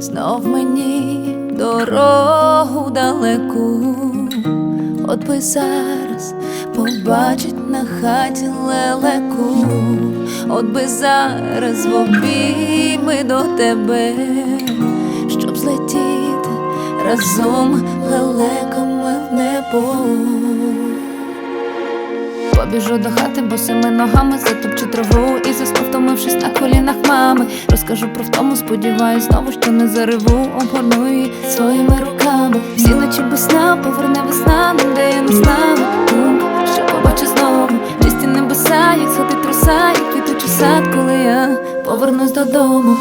Знов мені дорогу далеку, от би зараз побачить на хаті лелеку, от би зараз в обійми до тебе, щоб злетіти разом лелеками в небо. Побіжу до хати босими ногами, затопчу траву і засну, втомившись на колінах мами. Розкажу про втому, сподіваюсь, знову, що не зареву, обгорну її своїми руками. Всі ночі без сна, поверне весна, не дає знами. Думка, що побачу знову, чисті небеса, як сходить роса, як квітучий сад, коли я повернусь додому.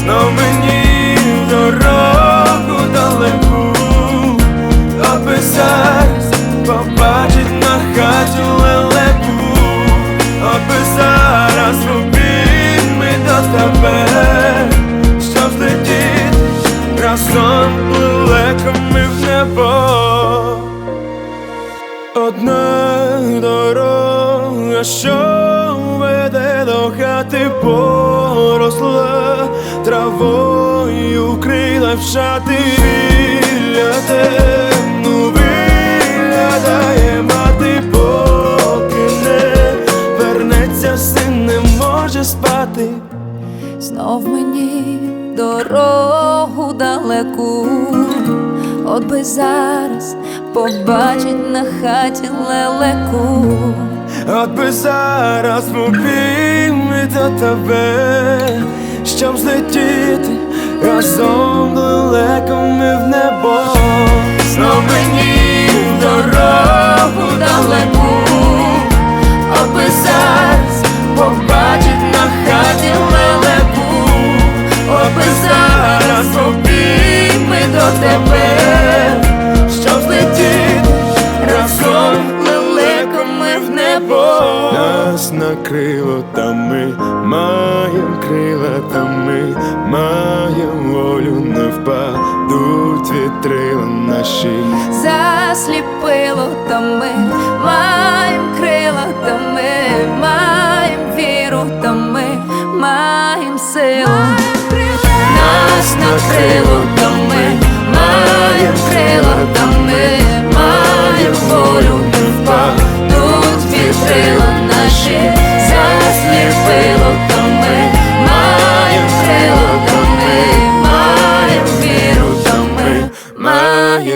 Знов мені в що веде до хати, поросла травою вкрила в шати біля темну виглядає мати, поки не вернеться, син не може спати. Знов мені дорогу далеку, от би зараз побачить на хаті лелеку. От би зараз обійми до тебе, щоб злетіти разом Нас накрило там ми маєм крила, там ми маєм волю, не впадуть вітрила наші. Засліпило, то ми маєм крила, то ми маєм віру, то ми маєм силу. Нас накрило,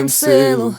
vencê-lo.